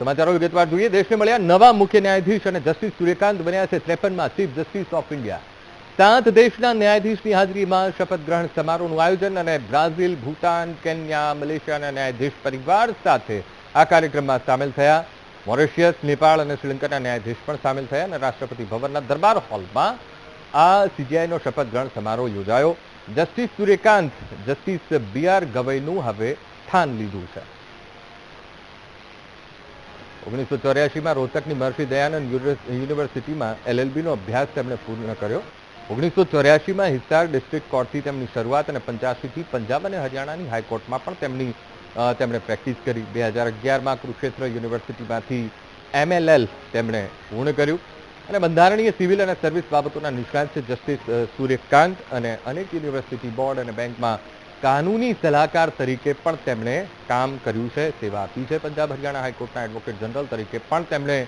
સમાચારો વિગતવાર જોઈએ. દેશને મળ્યા નવા મુખ્ય ન્યાયાધીશ અને જસ્ટિસ સૂર્યકાંત બન્યા છે ત્રેપનમાં ચીફ જસ્ટિસ ઓફ ઇન્ડિયા. સાત દેશના ન્યાયાધીશની હાજરીમાં શપથ ગ્રહણ સમારોહનું આયોજન અને બ્રાઝિલ, ભૂટાન, કેન્યા, મલેશિયાના ન્યાયાધીશ પરિવાર સાથે આ કાર્યક્રમમાં સામેલ થયા. મોરેશિયસ, નેપાળ અને શ્રીલંકાના ન્યાયાધીશ પણ સામેલ થયા અને રાષ્ટ્રપતિ ભવનના દરબાર હોલમાં આ સીજીઆઈનો શપથ ગ્રહણ સમારોહ યોજાયો. Justice Surya Kant, justice B R ગવઈનું હવે સ્થાન લીધું છે. ઓગણીસો ચોર્યાસીમાં રોહતકની મહર્ષિ દયાનંદ યુનિવર્સ- યુનિવર્સિટીમાં એલએલબીનો અભ્યાસ તેમણે પૂર્ણ કર્યો. ઓગણીસો ચોર્યાસીમાં હિસાર ડિસ્ટ્રિક્ટ કોર્ટથી તેમની શરૂઆત અને પંચ્યાસીથી પંજાબ અને હરિયાણાની હાઈકોર્ટમાં પણ તેમની તેમણે પ્રેક્ટિસ કરી. બે હજાર અગિયારમાં કુરુક્ષેત્ર યુનિવર્સિટીમાંથી એમએલએલ તેમણે પૂર્ણ કર્યું. અને બંધારણીય સિવિલ અને સર્વિસ બાબતોના નિષ્ણાંત છે જસ્ટિસ સૂર્યકાંત અને અનેક યુનિવર્સિટી બોર્ડ અને બેંકમાં કાનૂની સલાહકાર તરીકે પણ તેમણે કામ કર્યું છે, સેવા આપી છે પંજાબ હરિયાણા હાઈકોર્ટના એડવોકેટ જનરલ તરીકે પણ તેમણે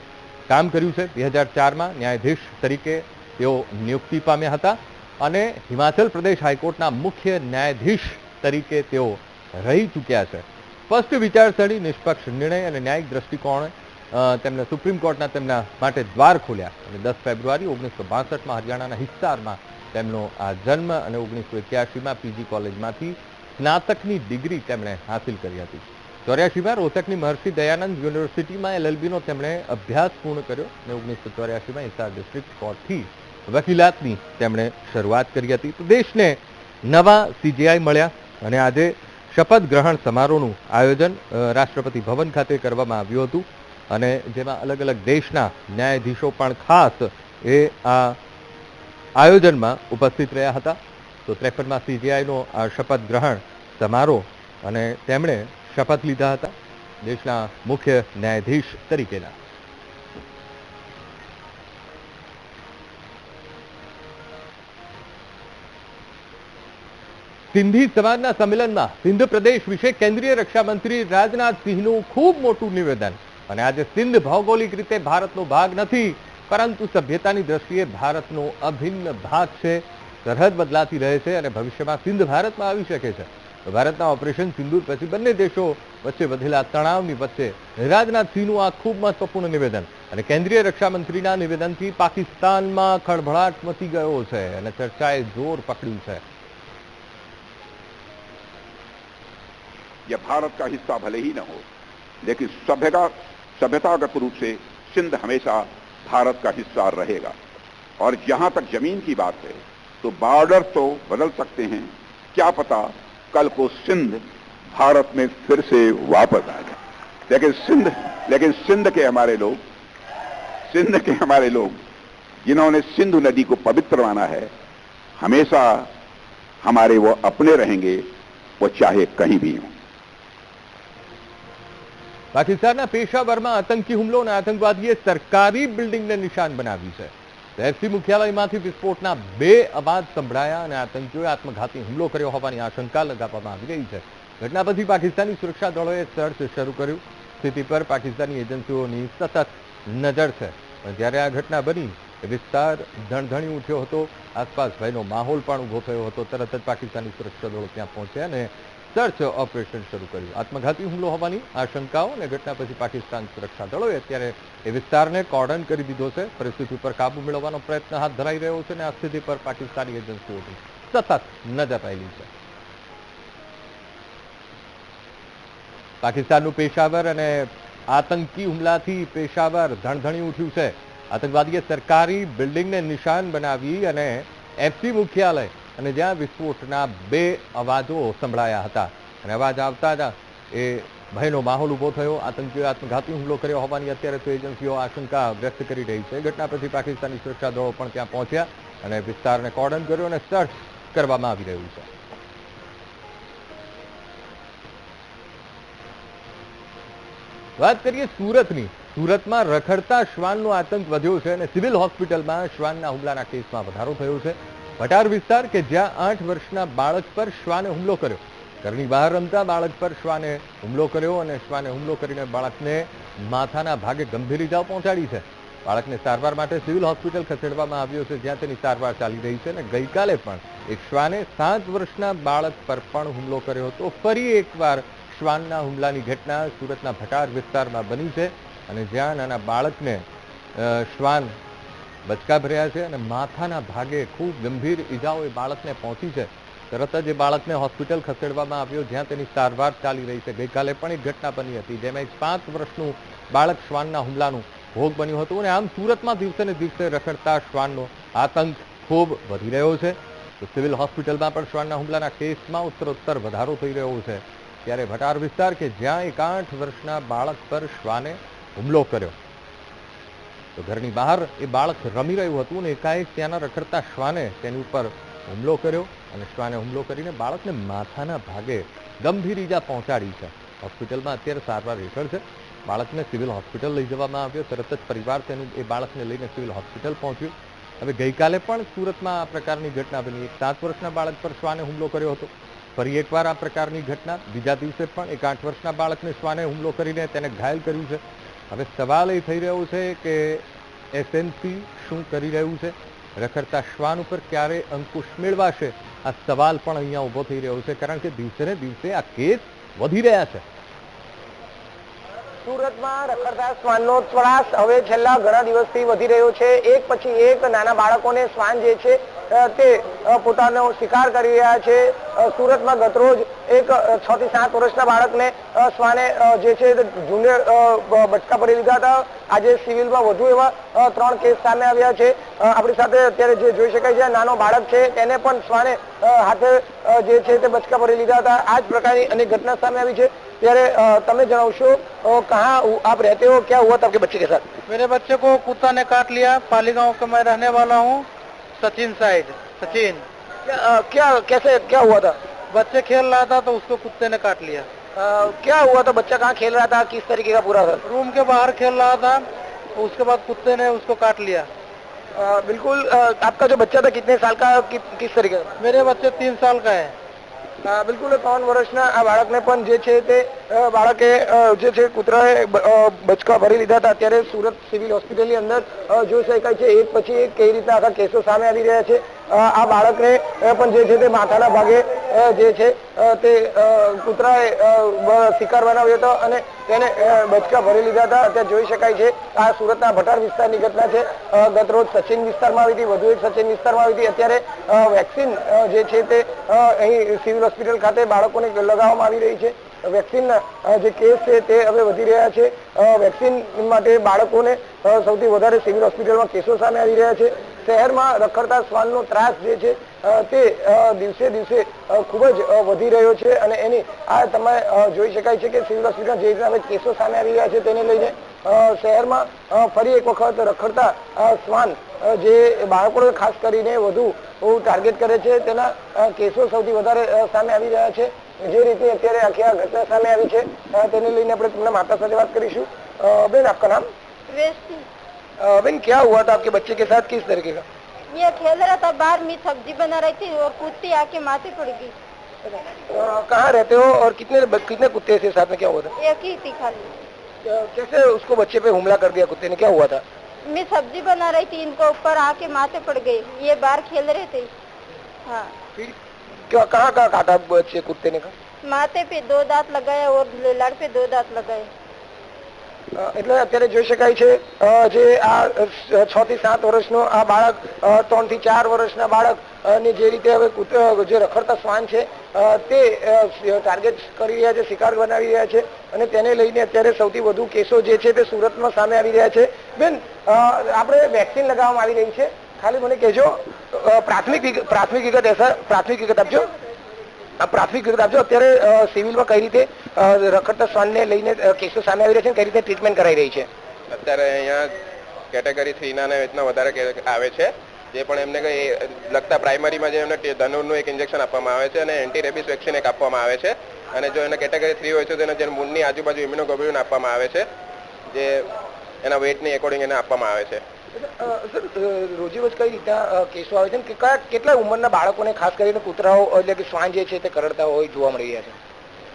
કામ કર્યું છે. બે હજાર ચારમાં ન્યાયાધીશ તરીકે તેઓ નિયુક્તિ પામ્યા હતા અને હિમાચલ પ્રદેશ હાઈકોર્ટના મુખ્ય ન્યાયાધીશ તરીકે તેઓ રહી ચૂક્યા છે. સ્પષ્ટ વિચારસરણી, નિષ્પક્ષ નિર્ણય અને ન્યાયિક દ્રષ્ટિકોણ તેમને સુપ્રીમ કોર્ટના તેમના માટે દ્વાર ખોલ્યા અને દસ ફેબ્રુઆરી ઓગણીસો બાસઠમાં હરિયાણાના હિસ્સારમાં તેમનો આ જન્મ અને ઓગણીસો એક્યાસીમાં પીજી કોલેજમાંથી સ્નાતકની ડિગ્રી તેમણે હાંસિલ કરી હતી. ચોર્યાસીમાં રોહતકની મહર્ષિ દયાનંદ યુનિવર્સિટીમાં એલએલબીનો તેમણે અભ્યાસ પૂર્ણ કર્યો અને ઓગણીસો ચોર્યાસીમાં હિસાર ડિસ્ટ્રિક્ટ કોર્ટથી વકીલાતની તેમણે શરૂઆત કરી હતી. તો દેશને નવા સીજીઆઈ મળ્યા અને આજે શપથ ગ્રહણ સમારોહનું આયોજન રાષ્ટ્રપતિ ભવન ખાતે કરવામાં આવ્યું હતું. અને જેમાં અલગ અલગ દેશના ન્યાયાધીશો પણ ખાસ એ આ આયોજનમાં ઉપસ્થિત રહ્યા હતા. તો ત્રેપનમાં સીજીઆઈનો આ શપથ ગ્રહણ સમારોહ અને તેમણે શપથ લીધા હતા દેશના મુખ્ય ન્યાયાધીશ તરીકેના. સિંધી સમાજના સંમેલનમાં સિંધ પ્રદેશ વિશે કેન્દ્રીય રક્ષામંત્રી રાજનાથસિંહનું ખૂબ મોટું નિવેદન. અને આજે સિંધ ભૌગોલિક રીતે ભારતનો ભાગ નથી પરંતુ સભ્યતાની દ્રષ્ટિએ ભારતનો અભિન્ન ભાગ છે સરહદ બદલાતી રહે છે અને ભવિષ્યમાં સિંધ ભારતમાં આવી શકે છે ભારતના ઓપરેશન સિંદૂર પછી બંને દેશો વચ્ચે વધેલા તણાવની વચ્ચે રાજનાથસિંહનું આ ખૂબ મહત્વપૂર્ણ નિવેદન અને કેન્દ્રીય રક્ષા મંત્રીના નિવેદનથી પાકિસ્તાનમાં ખળભળાટ મચી ગયો છે અને ચર્ચાએ જોર પકડ્યું છે यह भारत का हिस्सा भले ही न हो लेकिन सभ्यता सभ्यतागत रूप से सिंध हमेशा भारत का हिस्सा रहेगा। और जहाँ तक ज़मीन की बात है तो बॉर्डर तो बदल सकते हैं। क्या पता कल को सिंध भारत में फिर से वापस आ जाए। लेकिन सिंध लेकिन सिंध के हमारे लोग, सिंध के हमारे लोग, जिन्होंने सिंधु नदी को पवित्र माना है, हमेशा हमारे वो अपने रहेंगे, वो चाहे कहीं भी हों। પાકિસ્તાનના પેશાવરમાં આતંકી હુમલો અને આતંકવાદીએ સરકારી બિલ્ડિંગને નિશાન બનાવી છે. એફસી મુખ્યાલયમાંથી વિસ્ફોટના બે અવાજ સંભળાયા અને આતંકીઓએ આત્મઘાતી હુમલો કર્યો હોવાની આશંકા લગાવવામાં આવી રહી છે. ઘટના પછી પાકિસ્તાની સુરક્ષા દળોએ સર્ચ શરૂ કર્યું. સ્થિતિ પર પાકિસ્તાની એજન્સીઓની સતત નજર છે. પણ જ્યારે આ ઘટના બની વિસ્તાર ધણધણી ઉઠ્યો હતો. આસપાસ ભયનો માહોલ પણ ઊભો થયો હતો. તરત જ પાકિસ્તાની સુરક્ષા દળો ત્યાં પહોંચ્યા અને સર્ચ ઓપરેશન શરૂ કર્યું. આત્મઘાતી હુમલો હોવાની આશંકાઓ અને ઘટના પછી પાકિસ્તાન સુરક્ષા દળોએ અત્યારે એ વિસ્તારને કોર્ડન કરી દીધો છે. પરિસ્થિતિ પર કાબુ મેળવવાનો પ્રયત્ન હાથ ધરાઈ રહ્યો છે અને આ સ્થિતિ પર પાકિસ્તાની એજન્સીઓની સતત નજર રહેલી છે. પાકિસ્તાનનું પેશાવર અને આતંકી હુમલાથી પેશાવર ધણધણી ઉઠ્યું છે. આતંકવાદીએ સરકારી બિલ્ડિંગને નિશાન બનાવી અને એફસી મુખ્યાલય અને જ્યાં વિસ્ફોટના બે અવાજો સંભળાયા હતા. અને અવાજ આવતા જ એ ભયનો માહોલ ઊભો થયો. આતંકીઓએ આત્મઘાતી હુમલો કર્યો હોવાની અત્યારે તો એજન્સીઓ આશંકા વ્યક્ત કરી રહી છે. ઘટના પછી પાકિસ્તાની સુરક્ષા દળો પણ ત્યાં પહોંચ્યા અને વિસ્તારને કોર્ડન કર્યો અને સર્ચ કરવામાં આવી રહ્યું છે. વાત કરીએ સુરતની. સુરતમાં રખડતા શ્વાનનો આતંક વધ્યો છે અને સિવિલ હોસ્પિટલમાં શ્વાનના હુમલાના કેસમાં વધારો થયો છે. ભટાર વિસ્તાર કે જ્યાં આઠ વર્ષના બાળક પર શ્વાને હુમલો કર્યો. ઘરની બહાર રમતા બાળક પર શ્વાને હુમલો કર્યો અને શ્વાને હુમલો કરીને બાળકને માથાના ભાગે ગંભીર ઇજાઓ પહોંચાડી છે. બાળકને સારવાર માટે સિવિલ હોસ્પિટલ ખસેડવામાં આવ્યો છે, જ્યાં તેની સારવાર ચાલી રહી છે અને ગઈકાલે પણ એક શ્વાને સાત વર્ષના બાળક પર પણ હુમલો કર્યો હતો. ફરી એકવાર શ્વાનના હુમલાની ઘટના સુરતના ભટાર વિસ્તારમાં બની છે અને જ્યાં નાના બાળકને શ્વાન બચકા ભર્યા છે અને માથાના ભાગે ખૂબ ગંભીર ઈજાઓ એ બાળકને પહોંચી છે. તરત જ એ બાળકને હોસ્પિટલ ખસેડવામાં આવ્યો, જ્યાં તેની સારવાર ચાલી રહી છે. ગઈકાલે પણ એક ઘટના બની હતી, જેમાં એક પાંચ વર્ષનું બાળક શ્વાનના હુમલાનું ભોગ બન્યું હતું અને આમ સુરતમાં દિવસે ને દિવસે રખડતા શ્વાનનો આતંક ખૂબ વધી રહ્યો છે. તો સિવિલ હોસ્પિટલમાં પણ શ્વાનના હુમલાના કેસમાં ઉત્તરોત્તર વધારો થઈ રહ્યો છે. ત્યારે ભટાર વિસ્તાર કે જ્યાં એક આઠ વર્ષના બાળક પર શ્વાને હુમલો કર્યો. તો ઘરની બહાર એ બાળક રમી રહ્યું હતું અને એકાએક ત્યાંના રખડતા શ્વાને તેની ઉપર હુમલો કર્યો અને શ્વાને હુમલો કરીને બાળકને માથાના ભાગે ગંભીર ઈજા પહોંચાડી છે. હોસ્પિટલમાં અત્યારે સારવાર હેઠળ છે. બાળકને સિવિલ હોસ્પિટલ લઈ જવામાં આવ્યો. તરત જ પરિવાર તેનું એ બાળકને લઈને સિવિલ હોસ્પિટલ પહોંચ્યું. હવે ગઈકાલે પણ સુરતમાં આ પ્રકારની ઘટના બની. એક સાત વર્ષના બાળક પર શ્વાને હુમલો કર્યો હતો. ફરી એકવાર આ પ્રકારની ઘટના. બીજા દિવસે પણ એક આઠ વર્ષના બાળકને શ્વાને હુમલો કરીને તેને ઘાયલ કર્યું છે. હવે સવાલ એ થઈ રહ્યો છે કે એસએનસી શું કરી રહ્યું છે? રખડતા શ્વાન ઉપર ક્યારે અંકુશ મેળવાશે? આ સવાલ પણ અહીંયા ઊભો થઈ રહ્યો છે, કારણ કે દિવસે ને દિવસે આ કેસ વધી રહ્યા છે. સુરતમાં રખડતા શ્વાનનો ત્રાસ હવે છેલ્લા ઘણા દિવસથી વધી રહ્યો છે. એક પછી એક નાના બાળકોને શ્વાન જે છે તે પોતાનો શિકાર કરી રહ્યા છે. સુરતમાં ગતરોજ એક છ થી સાત વર્ષના બાળકને અ, શ્વાને અ, જે છે તે ઝૂંડે અ, બ- બચકા ભરી લીધા હતા આજે સિવિલમાં વધુ એવા અ, ત્રણ કેસ સામે આવ્યા છે અ, આપણી સાથે અત્યારે જે જોઈ શકાય છે નાનો બાળક છે તેને પણ શ્વાને અ, હાથે અ, જે છે તે બચકા ભરી લીધા હતા આ જ પ્રકારની અનેક ઘટના સામે આવી છે ત્યારે અ, તમે જણાવશો અ, कहाँ हु- आप रहते हो क्या हुआ था आपके बच्चे के साथ मेरे बच्चे को कुत्ता ने काट लिया पाली गांव का मैं रहने वाला हूँ सचिन साइड सचिन क्या अ, क्या कैसे क्या हुआ था बच्चे खेल रहा था तो उसको कुत्ते ने काट लिया अ, क्या हुआ था बच्चा कहाँ खेल रहा था किस तरीके का पूरा था रूम के बाहर खेल रहा था उसके बाद कुत्ते ने उसको काट लिया अ, बिल्कुल अ, आपका जो बच्चा था कितने साल का कि, किस तरीके का मेरे बच्चे तीन साल का है અ, બિલકુલ ત્રણ વર્ષના આ બાળકને પણ જે છે તે અ, બાળકે અ, જે છે કૂતરાએ બ- અ, બચકા ભરી લીધા હતા અત્યારે સુરત સિવિલ હોસ્પિટલની અંદર અ, જોઈ શકાય છે એક પછી એક કઈ રીતના આખા કેસો સામે આવી રહ્યા છે અ, આ બાળકને પણ જે છે તે માથાના ભાગે જે છે તે કૂતરાએ શિકાર બનાવ્યો હતો અને તેને બચકા ભરી લીધા હતા. અત્યારે જોઈ શકાય છે, આ સુરતના ભટાર વિસ્તારની ઘટના છે. ગતરોજ સચિન વિસ્તારમાં આવી હતી, વધુ એક સચિન વિસ્તારમાં આવી હતી. અત્યારે વેક્સિન જે છે તે અહીં સિવિલ હોસ્પિટલ ખાતે બાળકોને લગાવવામાં આવી રહી છે. વેક્સિનના જે કેસ છે તે હવે વધી રહ્યા છે. વેક્સિન માટે બાળકોને સૌથી વધારે સિવિલ હોસ્પિટલમાં કેસો સામે આવી રહ્યા છે. શહેરમાં રખડતા શ્વાનનો ત્રાસ જે છે તે દિવસે દિવસે ખૂબ જ વધી રહ્યો છે અને એની, આ તમે જોઈ શકાય છે કે સિવિલ હોસ્પિટલ જે રીતે કેસો સામે આવી રહ્યા છે તેને લઈને શહેરમાં ફરી એક વખત રખડતા શ્વાન જે બાળકોને ખાસ કરીને વધુ ટાર્ગેટ કરે છે તેના કેસો સૌથી વધારે સામે આવી રહ્યા છે. જે રીતે અત્યારે આખી આ ઘટના સામે આવી છે તેને લઈને આપણે તમને માતા સાથે વાત કરીશું. બેન, આપકા નામ? वेस्टी क्या हुआ था आपके बच्चे के साथ? किस तरीके का? ये खेल रहा था बाहर में सब्ज़ी बना रही थी और कुत्ती आके माथे पड़ गई कहाँ रहते हो और कितने कितने कुत्ते थे साथ में? क्या हुआ था? एक ही थी खाली। कैसे उसको बच्चे पे हमला कर दिया कुत्ते ने? क्या हुआ था? मैं सब्ज़ी बना रही थी इनको ऊपर आके माथे पड़ गई ये बाहर खेल रहे थे। हाँ। फिर क्या कहाँ कहाँ काटा बच्चे कुत्ते ने? का माथे पे दो दांत लगाए और लड़ पे दो दांत लगाए। એટલે અત્યારે જોઈ શકાય છે જે આ છ થી સાત વર્ષનો આ બાળક ત્રણથી ચાર વર્ષના બાળકની જે રીતે હવે જે રખડતા શ્વાન છે તે ટાર્ગેટ કરી રહ્યા છે, શિકાર બનાવી રહ્યા છે, અને તેને લઈને અત્યારે સૌથી વધુ કેસો જે છે તે સુરતમાં સામે આવી રહ્યા છે. બેન આપણે વેક્સિન લગાવવામાં આવી રહી છે. ખાલી મને કહેજો પ્રાથમિક પ્રાથમિક વિગત પ્રાથમિક વિગત આપજો. પ્રાથમિક વિગત આપજો. અત્યારે સિવિલમાં કઈ રીતે રખડતા શ્વાનને લઈને કેસો સામે આવી રહ્યા છે કઈ રીતે ટ્રીટમેન્ટ કરાઈ રહી છે? અત્યારે અહીંયા કેટેગરી થ્રીના ને રીતના વધારે આવે છે. જે પણ એમને કંઈ લગતા પ્રાઇમરીમાં જે એમને ધનુરનું એક ઇન્જેક્શન આપવામાં આવે છે અને એન્ટી રેબિસ વેક્સિન એક આપવામાં આવે છે. અને જો એને કેટેગરી થ્રી હોય છે, તો એને જે મૂળની આજુબાજુ ઇમ્યુનોગ્લોબ્યુલિન આપવામાં આવે છે. જે એના વેટની એકોર્ડિંગ એને આપવામાં આવે છે. સર કઈ રીતના કેસો આવે છે કે કયા, કેટલા ઉંમરના બાળકોને ખાસ કરીને કૂતરાઓ, એટલે કે શ્વાન જે છે તે કરડતા હોય, જોવા મળી રહ્યા છે?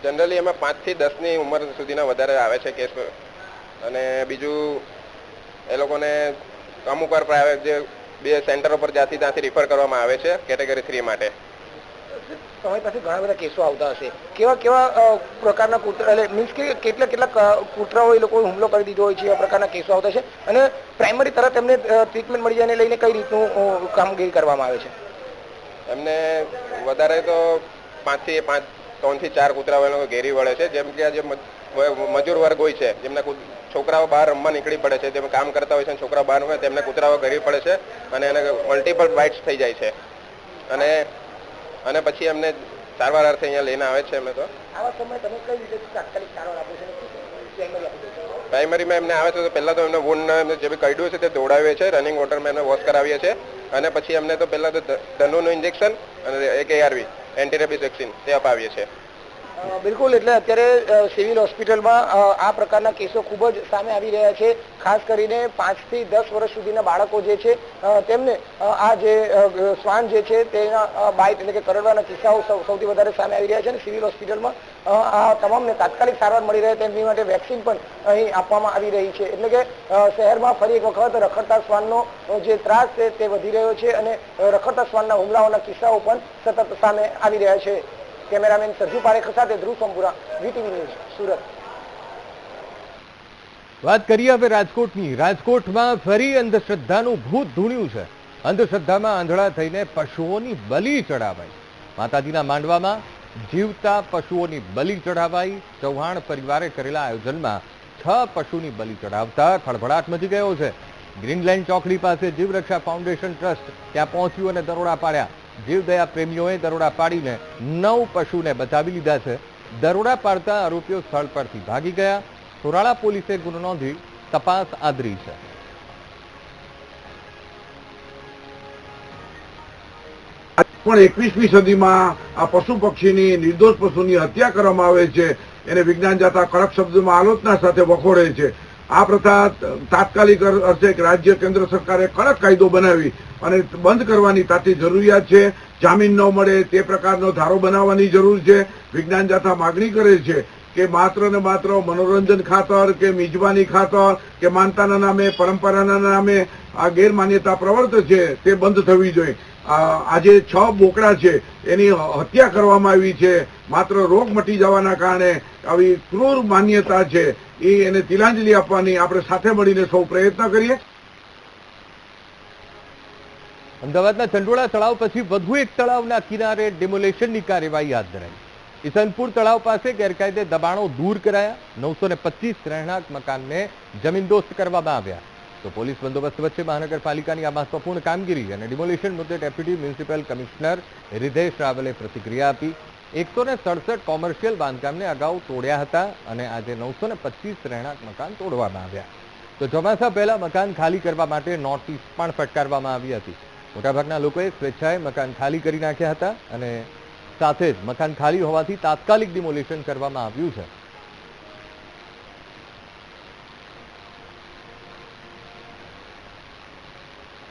જનરલી એમાં પાંચથી દસની ઉંમર સુધીના વધારે આવે છે કેસ. અને બીજું, એ લોકોને અમુક વાર પ્રાઇવેટ જે બે સેન્ટરો પર જ્યાંથી ત્યાંથી રિફર કરવામાં આવે છે, કેટેગરી થ્રી માટે. તમારી પાસે ઘણા બધા કેસો આવતા હશે. કેવા કેવા પ્રકારના કૂતરા એટલે મીન્સ કે કેટલા કેટલા કૂતરાઓ એ લોકો હુમલો કરી દીધો હોય છે, એવા પ્રકારના કેસો આવતા છે અને પ્રાઇમરી તરત એમને ટ્રીટમેન્ટ મળી જાય લઈને કઈ રીતનું કામગીરી કરવામાં આવે છે? એમને વધારે તો પાંચથી પાંચ, ત્રણથી ચાર કૂતરાઓ ઘેરી વળે છે. જેમ કે આ જે મજૂર વર્ગ હોય છે, જેમના છોકરાઓ બહાર રમવા નીકળી પડે છે, જેમ કામ કરતા હોય છે છોકરાઓ બહાર હોય તેમને કૂતરાઓ ઘેરી પડે છે અને એને મલ્ટિપલ બાઇટ્સ થઈ જાય છે. અને અને પછી એમને સારવાર અર્થે અહીંયા લઈને આવે છે એમને તો? પ્રાઇમરીમાં એમને આવે છે તો પહેલાં તો એમને વોન્ડ જે બી કરડ્યું છે તે દોડાવીએ છીએ રનિંગ વોટરમાં એમને વોશ કરાવીએ છીએ. અને પછી એમને તો પહેલાં તો ધનુનું ઇન્જેક્શન અને એક એઆરવી એન્ટીરેબિસ વેક્સિન તે અપાવીએ છીએ. બિલકુલ, એટલે અત્યારે સિવિલ હોસ્પિટલમાં આ પ્રકારના કેસો ખૂબ જ સામે આવી રહ્યા છે. ખાસ કરીને પાંચથી દસ વર્ષ સુધીના બાળકો જે છે તેમને આ જે શ્વાન જે છે, તેના બાઇટ એટલે કે કરડવાના કિસ્સાઓ સૌથી વધારે સામે આવી રહ્યા છે અને સિવિલ હોસ્પિટલમાં આ તમામને તાત્કાલિક સારવાર મળી રહે તેમની માટે વેક્સિન પણ અહીં આપવામાં આવી રહી છે. એટલે કે શહેરમાં ફરી એક વખત રખડતા શ્વાનનો જે ત્રાસ છે તે વધી રહ્યો છે અને રખડતા શ્વાનના હુમલાઓના કિસ્સાઓ પણ સતત સામે આવી રહ્યા છે. કેમેરામેન સરજુ પારેખ સાથે ધ્રુવ સંપુરા વીટીવી ન્યૂઝ, સુરત. વાત કરીએ હવે રાજકોટની. રાજકોટમાં ફરી અંધશ્રદ્ધાનું ભૂત ધૂણ્યું છે. અંધશ્રદ્ધામાં આંધળા થઈને પશુઓની બલિ ચડાવાઈ માતાજીના માંડવામાં જીવતા પશુઓની બલિ ચડાવાઈ ચૌહાણ પરિવારે કરેલા આયોજનમાં છ પશુની બલી ચડાવતા ખળભળાટ મચી ગયો છે. ગ્રીનલેન્ડ ચોકડી પાસે જીવરક્ષા ફાઉન્ડેશન ટ્રસ્ટ ત્યાં પહોંચ્યું અને દરોડા પાડ્યા. જીવદયા પ્રેમીઓએ દરોડા પાડીને નવ પશુને બચાવી લીધા છે. દરોડા પાડતા આરોપીઓ સ્થળ પરથી ભાગી ગયા. સોરાળા પોલીસે ગુનો નોંધી તપાસ આદરી છે. પણ એકવીસમી સદીમાં આ પશુ પક્ષીની નિર્દોષ પશુની હત્યા કરવામાં આવે છે. એને વિજ્ઞાન જાતા કડક શબ્દોમાં આલોચના સાથે વખોડે છે. આ પ્રથા તાત્કાલિક અર- અર્થે રાજ્ય કેન્દ્ર સરકારે કડક કાયદો બનાવી અને બંધ કરવાની તાતી જરૂરિયાત છે. જામીન ન મળે તે પ્રકારનો ધારો બનાવવાની જરૂર છે. વિજ્ઞાન જાથા માગણી કરે છે કે માત્ર ને માત્ર મનોરંજન ખાતર કે મિજબાની ખાતર કે માનતાના નામે, પરંપરાના નામે આ ગેરમાન્યતા પ્રવર્ત છે તે બંધ થવી જોઈએ. આજે છ બોકડા છે, એની હત્યા કરવામાં આવી છે. માત્ર રોગ મટી જવાના કારણે આવી ક્રૂર માન્યતા છે. એ એને તિલાંજલિ આપવાની આપણે સાથે મળીને સૌ પ્રયત્ન કરીએ. અમદાવાદના ચંડોળા તળાવ પછી વધુ એક તળાવના કિનારે ડિમોલેશનની કાર્યવાહી હાથ ધરાઈ. ઈસનપુર તળાવ પાસે ગેરકાયદે દબાણો દૂર કરાયા. નવસો ને પચીસ રહેણાંક મકાનને જમીનદોસ્ત કરવામાં આવ્યા. તો પોલીસ બંદોબસ્ત વચ્ચે મહાનગરપાલિકાની આ મહત્વપૂર્ણ કામગીરી અને ડિમોલિશન મુદ્દે ડેપ્યુટી મ્યુનિસિપલ કમિશનર રિધેશ રાવલે પ્રતિક્રિયા આપી. એકસો સડસઠ કોમર્શિયલ બાંધકામને અગાઉ તોડ્યા હતા અને આજે નવસો ને પચીસ રહેણાંક મકાન તોડવામાં આવ્યા. તો ચોમાસા પહેલા મકાન ખાલી કરવા માટે નોટિસ પણ ફટકારવામાં આવી હતી. મોટાભાગના લોકોએ સ્વેચ્છાએ મકાન ખાલી કરી નાખ્યા હતા અને સાથે જ મકાન ખાલી હોવાથી તાત્કાલિક ડિમોલિશન કરવામાં આવ્યું છે.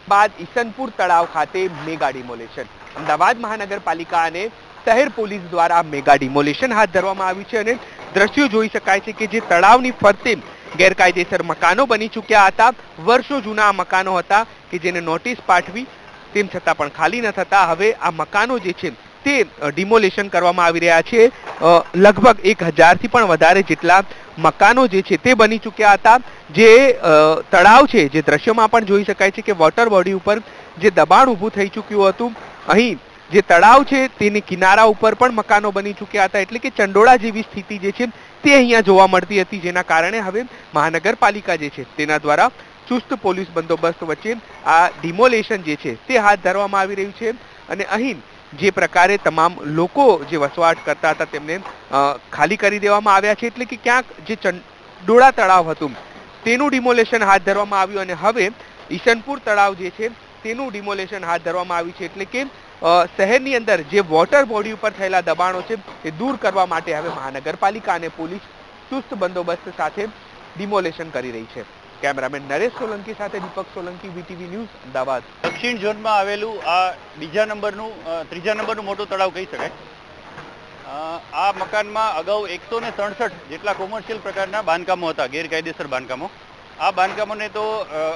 બાદ ઈસનપુર તળાવ ખાતે મેગા ડિમોલેશન. અમદાવાદ મહાનગરપાલિકા અને શહેર પોલીસ દ્વારા મેગા ડિમોલેશન હાથ ધરવામાં આવ્યું છે અને દ્રશ્યો જોઈ શકાય છે કે જે તળાવની ફરતે ગેરકાયદેસર મકાનો બની ચૂક્યા હતા. વર્ષો જૂના આ મકાનો હતા કે જેને નોટિસ પાઠવી તેમ છતાં પણ ખાલી ન થતા. હવે આ મકાનો જે છે તે ડિમોલેશન કરવામાં આવી રહ્યા છે. લગભગ એક હજારથી પણ વધારે જેટલા મકાનો જે છે તે બની ચૂક્યા હતા. જે તળાવ છે, જે દ્રશ્યોમાં પણ જોઈ શકાય છે કે વોટર બોડી ઉપર જે દબાણ ઊભું થઈ ચૂક્યું હતું, અહીં જે તળાવ છે તેની કિનારા ઉપર પણ મકાનો બની ચૂક્યા હતા. એટલે કે ચંડોળા જેવી સ્થિતિ જે છે તે અહીંયા જોવા મળતી હતી, જેના કારણે હવે મહાનગરપાલિકા જે છે તેના દ્વારા ચુસ્ત પોલીસ બંદોબસ્ત વચ્ચે આ ડિમોલેશન જે છે તે હાથ ધરવામાં આવી રહ્યું છે. અને અહીં જે પ્રકારે તમામ લોકો જે વસવાટ કરતા હતા, તેમને ખાલી કરી દેવામાં આવ્યા છે. એટલે કે ક્યાંક જે ચંડોળા તળાવ હતું, તેનું ડિમોલેશન હાથ ધરવામાં આવ્યું અને હવે ઈશનપુર તળાવ જે છે, તેનું ડિમોલેશન હાથ ધરવામાં આવ્યું છે. એટલે કે શહેરની અંદર જે વોટર બોડી ઉપર થયેલા દબાણો છે તે દૂર કરવા માટે હવે મહાનગરપાલિકા અને પોલીસ ચુસ્ત બંદોબસ્ત સાથે ડિમોલેશન કરી રહી છે. કેમેરામેન નરેશ સોલંકી સાથે દીપક સોલંકી, વીટીવી ન્યૂઝ, અમદાવાદ. દક્ષિણ ઝોનમાં આવેલું આ બીજા નંબરનું ત્રીજા નંબરનું મોટું તળાવ કહી શકાય. આ મકાનમાં અગાઉ એકસો ને સડસઠ જેટલા કોમર્શિયલ પ્રકારના બાંધકામો હતા, ગેરકાયદેસર બાંધકામો. આ બાંધકામોને તો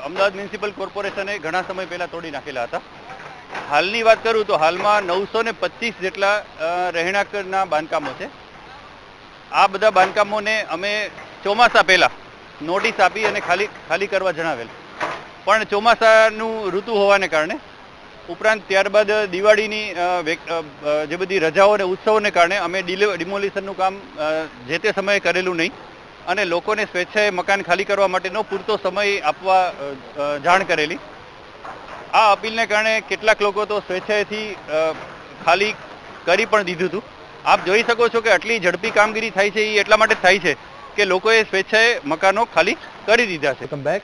અમદાવાદ મ્યુનિસિપલ કોર્પોરેશને ઘણા સમય પહેલા તોડી નાખેલા હતા. હાલની વાત કરું તો હાલમાં નવસો ને પચીસ જેટલા રહેણાંકના બાંધકામો છે. આ બધા બાંધકામોને અમે ચોમાસા પહેલા નોટિસ આપી અને ખાલી ખાલી કરવા જણાવેલ. પણ ચોમાસાનું ઋતુ હોવાને કારણે, ઉપરાંત ત્યારબાદ દિવાળીની જે બધી રજાઓ અને ઉત્સવોને કારણે અમે ડિમોલિશનનું કામ જે તે સમયે કરેલું નહીં. અને લોકોને સ્વેચ્છાએ મકાન ખાલી કરવા માટેનો પૂરતો સમય આપવા જાણ કરેલી. આ અપીલને કારણે કેટલાક લોકો તો સ્વેચ્છાએથી ખાલી કરી પણ દીધું હતું. આપ જોઈ શકો છો કે આટલી ઝડપી કામગીરી થાય છે, એ એટલા માટે થાય છે કે લોકોએ સ્વેચ્છાએ મકાનો ખાલી કરી દીધા છે. વેલકમ બેક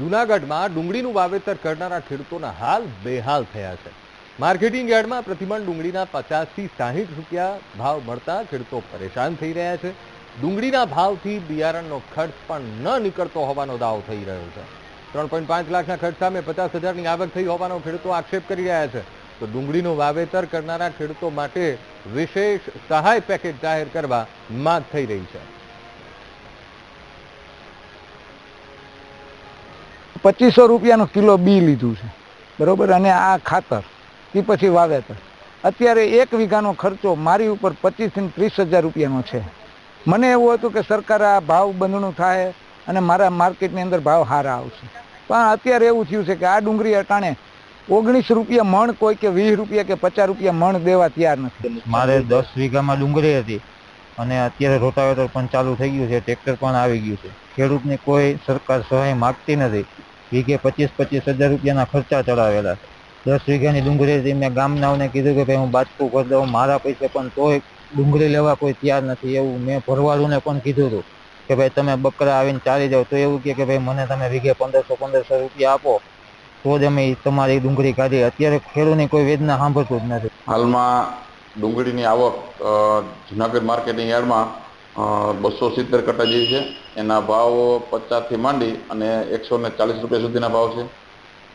જૂનાગઢમાં ડુંગળીનું વાવેતર કરનારા ખેડૂતોના હાલ બેહાલ થયા છે. માર્કેટિંગ યાર્ડમાં પ્રતિમણ ડુંગળીના પચાસથી સાહીઠ રૂપિયા ભાવ મળતા ખેડૂતો પરેશાન થઈ રહ્યા છે. ડુંગળીના ભાવથી બિયારણનો ખર્ચ પણ ન નીકળતો હોવાનો દાવો થઈ રહ્યો છે. ત્રણ પોઈન્ટ પાંચ લાખના ખર્ચ સામે પચાસ હજારની આવક થઈ હોવાનો ખેડૂતો આક્ષેપ કરી રહ્યા છે. તો ડુંગળીનું વાવેતર કરનારા ખેડૂતો માટે વિશેષ સહાય પેકેજ જાહેર કરવા માંગ થઈ રહી છે. પચીસો રૂપિયાનું કિલો બી લીધું છે. બરોબર? અને આ ખાતર એ પછી વાવેતર. અત્યારે એક વીઘાનો ખર્ચો મારી ઉપર પચીસથી ત્રીસ હજાર રૂપિયાનો છે. મને એવું હતું કે સરકાર આ ભાવ બંધણું થાય અને મારા માર્કેટની અંદર ભાવ સારા આવશે. પણ અત્યારે એવું થયું છે કે આ ડુંગળી અટાણે ઓગણીસ રૂપિયા મણ કોઈ કે વીસ રૂપિયા કે પચાસ રૂપિયા મણ દેવા તૈયાર નથી. મારે દસ વીઘામાં ડુંગળી હતી અને અત્યારે રોટાવેટર પણ ચાલુ થઈ ગયું છે, ટ્રેક્ટર પણ આવી ગયું છે. ખેડૂતને કોઈ સરકાર સહાય માગતી નથી. વીઘે પચીસ પચીસ હજાર રૂપિયાના ખર્ચા ચડાવેલા. દસ વીઘાની ડુંગળી મેં ગામનાઓને કીધું કે ભાઈ હું બાજકું કરી દઉં મારા પૈસે પણ તોય ડુંગળી લેવા કોઈ તૈયાર નથી એવું મેં ભરવાડુંને પણ કીધું હતું કે ભાઈ તમે બકરા આવીને ચાલી જાઓ. તો એવું કે ભાઈ મને તમે વીઘે પંદરસો પંદરસો રૂપિયા આપો, તો જ અમે તમારી ડુંગળી કાઢી. અત્યારે ખેડૂતની કોઈ વેદના સાંભળતું જ નથી. હાલમાં ડુંગળીની આવક જુનાગઢ માર્કેટિંગ યાર્ડમાં બસો સિત્તેર કટા જે છે, એના ભાવ પચાસથી માંડી અને એકસો ને ચાલીસ રૂપિયા સુધીના ભાવ છે.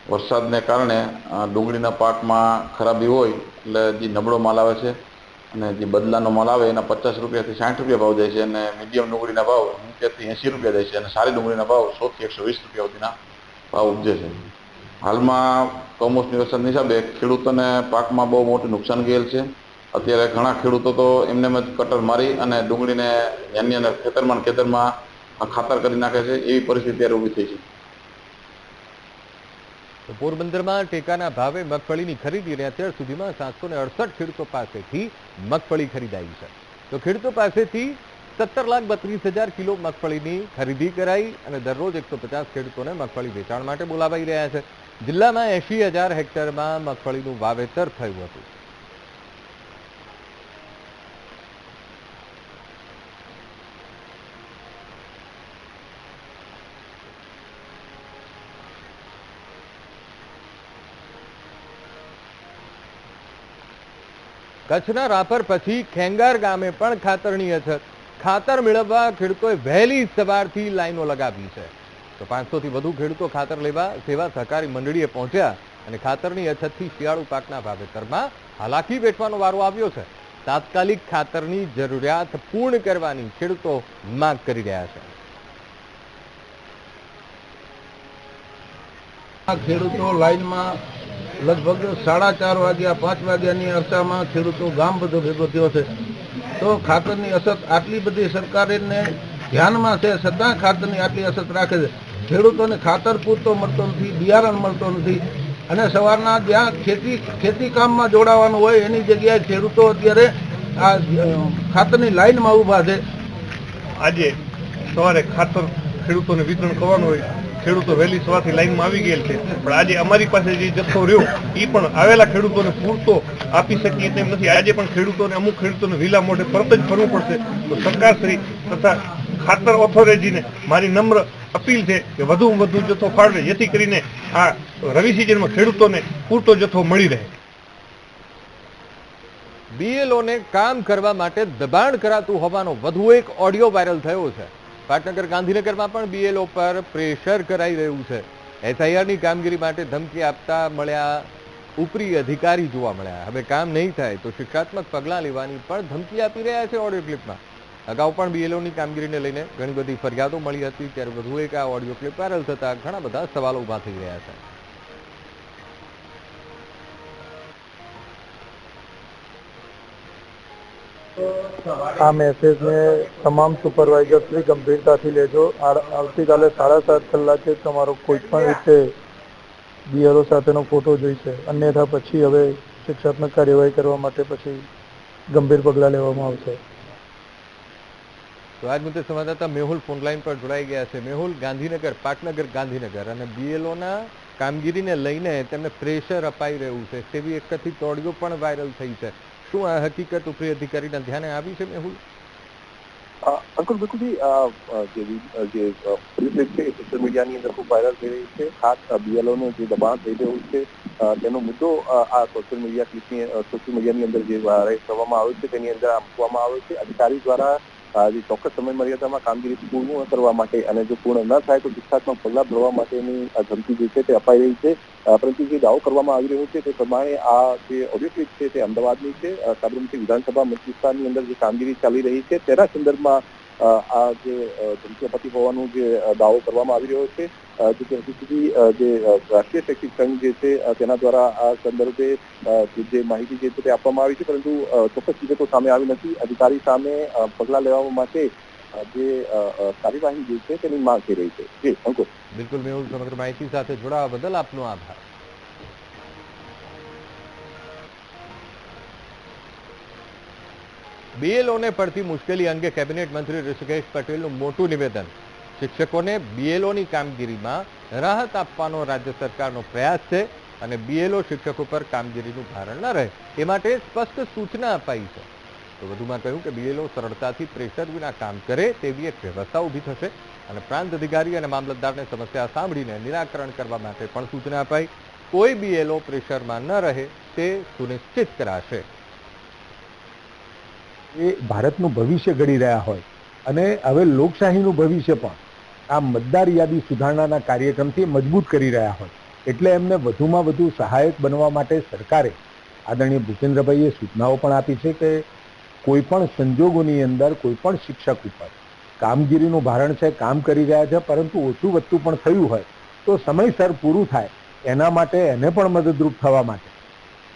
વરસાદને કારણે ડુંગળીના પાકમાં ખરાબી હોય, એટલે જે નબળો માલ આવે છે અને જે બદલાનો માલ આવે, એના પચાસ રૂપિયાથી સાઠ રૂપિયા ભાવ જાય છે અને મીડિયમ ડુંગળીના ભાવ સિત્તેરથી એંસી રૂપિયા જાય છે અને સારી ડુંગળીના ભાવ સોથી એકસો વીસ રૂપિયા સુધીના ભાવ ઉપજે છે. હાલમાં કમોસમી વરસાદની હિસાબે ખેડૂતોને પાકમાં બહુ મોટું નુકસાન ગયેલ છે. અત્યારે ઘણા ખેડૂતો તો એમને જ કટર મારી અને ડુંગળીને એની અંદર ખેતરમાં ખેતરમાં ખાતર કરી નાખે છે, એવી પરિસ્થિતિ અત્યારે ઊભી થઈ છે. પોરબંદરમાં ટેકાના ભાવે મગફળીની ખરીદી અને અત્યાર સુધીમાં સાતસો ને અડસઠ ખેડૂતો પાસેથી મગફળી ખરીદાઈ છે. તો ખેડૂતો પાસેથી સત્તર લાખ બત્રીસ હજાર કિલો મગફળીની ખરીદી કરાઈ અને દરરોજ એકસો પચાસ ખેડૂતોને મગફળી વેચાણ માટે બોલાવાઈ રહ્યા છે. જિલ્લામાં એંશી હજાર હેક્ટરમાં મગફળીનું વાવેતર થયું હતું. કચ્છના રાપર પછી ખેંગાર ગામે પણ ખાતરની અછત. ખાતર મેળવવા ખેડૂતોએ વહેલી સવારથી લાઈનો લગાવી છે. તો પાંચસોથી વધુ ખેડૂતો ખાતર લેવા સેવા સહકારી મંડળીએ પહોંચ્યા અને ખાતરની અછતથી શિયાળુ પાકના વાવેતરમાં હાલાકી વેઠવાનો વારો આવ્યો છે. તાત્કાલિક ખાતરની જરૂરિયાત પૂર્ણ કરવાની ખેડૂતો માંગ કરી રહ્યા છે. ખેડૂતો લાઈનમાં લગભગ સાડા ચાર વાગ્યા, પાંચ વાગ્યાની અરસામાં ખેડૂતો ગામ બધો ભેગો થયો છે. તો ખાતરની અસર આટલી બધી સરકારને ધ્યાનમાં છે છતાં ખાતરની આટલી અસર રાખે છે. ખેડૂતોને ખાતર પૂરતો મળતો નથી, બિયારણ મળતો નથી. અને સવારના જ્યાં ખેતી ખેતી કામમાં જોડાવાનું હોય, એની જગ્યાએ ખેડૂતો અત્યારે આ ખાતરની લાઈનમાં ઊભા છે. આજે સવારે ખાતર ખેડૂતોને વિતરણ કરવાનું હોય ખેડૂતો વહેલી સવારથી લાઈનમાં આવી ગયેલ છે. પણ આજે અમારી પાસે જે જથ્થો રહ્યો એ પણ આવેલા ખેડૂતોને પૂરતો આપી શકીએ તેમ નથી. આજે પણ ખેડૂતોને, અમુક ખેડૂતોને વિલા મોઢે પરત જ ફરવું પડશે. તો સરકારશ્રી તથા ખાતર ઓથોરિટીને મારી નમ્ર અપીલ છે કે વધુમાં વધુ જથ્થો ફાળવે, જેથી કરીને આ રવિ સિઝનમાં ખેડૂતોને પૂરતો જથ્થો મળી રહે. બીએલઓને કામ કરવા માટે દબાણ કરાતું હોવાનો વધુ એક ઓડિયો વાયરલ થયો છે. પાટનગર ગાંધીનગરમાં પણ બીએલઓ પર પ્રેશર કરાઈ રહ્યું છે. એસઆઈઆરની કામગીરી માટે ધમકી આપતા મળ્યા ઉપરી અધિકારી જોવા મળ્યા. હવે કામ નહીં થાય તો શિક્ષાત્મક પગલાં લેવાની પણ ધમકી આપી રહ્યા છે ઓડિયો ક્લિપમાં. અગાઉ પણ બીએલઓની કામગીરીને લઈને ઘણી બધી ફરિયાદો મળી હતી. ત્યારે વધુ એક આ ઓડિયો ક્લિપ વાયરલ થતાં ઘણા બધા સવાલો ઊભા થઈ રહ્યા છે. આ મેસેજને તમામ સુપરવાઇઝર ગંભીરતાથી લેજો. આવતીકાલે સાડા સાત કલાકે તમારો કોઈ પણ રીતે બીએલઓ સાથેનો ફોટો જોઈશે. અન્યથા પછી હવે શિક્ષાત્મક કાર્યવાહી કરવા માટે પછી ગંભીર પગલાં લેવામાં આવશે. તો સંવાદદાતા મેહુલ ફોનલાઈન પર જોડાઈ ગયા છે. મેહુલ, ગાંધીનગર, પાટનગર, ગાંધીનગર અને બીએલઓના કામગીરીને લઈને તેમને પ્રેશર અપાઈ રહ્યું છે. તેવી એક કથિત ઓડિયો પણ વાયરલ થઈ છે. શું આ હકીકત ઉપરી અધિકારીના ધ્યાને આવી છે, મેહુલ? અંકુર બિલકુલજી જે જે છે સોશિયલ મીડિયાની અંદર ખૂબ વાયરલ થઈ રહી છે. ખાસ બીએલઓ નું જે દબાણ થઈ રહ્યું છે તેનો મુદ્દો આ સોશિયલ મીડિયા ક્લિપની સોશિયલ મીડિયાની અંદર જે વાયરલ કરવામાં આવ્યો છે, તેની અંદર મૂકવામાં આવ્યો છે. અધિકારી દ્વારા જે ચોક્કસ સમય મર્યાદામાં કામગીરી પૂર્ણ કરવા માટે અને જો પૂર્ણ ન થાય તો શિક્ષાત્મક પગલાં ભરવા માટેની ધમકી જે છે તે અપાઈ રહી છે. પરંતુ જે દાવો કરવામાં આવી રહ્યો છે તે પ્રમાણે આ જે ઓડિયો છે તે અમદાવાદની છે. સાબરમતી વિધાનસભા મત વિસ્તારની અંદર જે કામગીરી ચાલી રહી છે તેના સંદર્ભમાં આ જે ધમકી હોવાનું જે દાવો કરવામાં આવી રહ્યો છે જો કે હજી સુધી જે રાષ્ટ્રીય શૈક્ષિક સંઘ જે છે તેના દ્વારા આ સંદર્ભે જે- માહિતી જે છે તે આપવામાં આવી છે, પરંતુ ચોક્કસ વિગતો સામે આવી નથી. અધિકારી સામે પગલાં લેવા માટે જે કાર્યવાહી જે છે તેની માંગ થઈ રહી છે. જી, અંકુર. બિલકુલ, મેહુલ, સમગ્ર માહિતી સાથે જોડાવા બદલ આપનો આભાર. બીએલઓને પડતી મુશ્કેલી અંગે કેબિનેટ મંત્રી ઋષિકેશ પટેલનું મોટું નિવેદન. શિક્ષકોને બીએલઓની કામગીરીમાં રાહત આપવાનો રાજ્ય સરકારનો પ્રયાસ છે અને બીએલઓ શિક્ષકો પર કામગીરીનું ભારણ ન રહે, એ માટે સ્પષ્ટ સૂચના અપાઈ છે. તો વધુમાં કહ્યું કે બીએલઓ સરળતાથી પ્રેશર વિના કામ કરે તેવી એક વ્યવસ્થા ઊભી થશે અને પ્રાંત અધિકારી અને મામલતદારને સમસ્યા સાંભળીને નિરાકરણ કરવા માટે પણ સૂચના અપાઈ. કોઈ બીએલઓ પ્રેશરમાં ન રહે તે સુનિશ્ચિત કરાશે. એ ભારતનું ભવિષ્ય ઘડી રહ્યા હોય અને હવે લોકશાહીનું ભવિષ્ય પણ આ મતદાર યાદી સુધારણાના કાર્યક્રમથી મજબૂત કરી રહ્યા હોય એટલે એમને વધુમાં વધુ સહાયક બનવા માટે સરકારે આદરણીય ભૂપેન્દ્રભાઈએ સૂચનાઓ પણ આપી છે કે કોઈ પણ સંજોગોની અંદર કોઈ પણ શિક્ષક ઉપર કામગીરીનું ભારણ છે, કામ કરી રહ્યા છે, પરંતુ ઓછું વધતું પણ થયું હોય તો સમયસર પૂરું થાય એના માટે એને પણ મદદરૂપ થવા માટે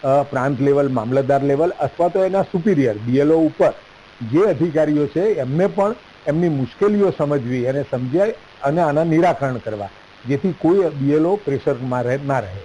પ્રાંત લેવલ, મામલતદાર લેવલ અથવા તો એના સુપિરિયર બીએલઓ ઉપર જે અધિકારીઓ છે, એમને પણ એમની મુશ્કેલીઓ સમજવી અને સમજાય અને આના નિરાકરણ કરવા, જેથી કોઈ બીએલઓ પ્રેશરમાં ના રહે.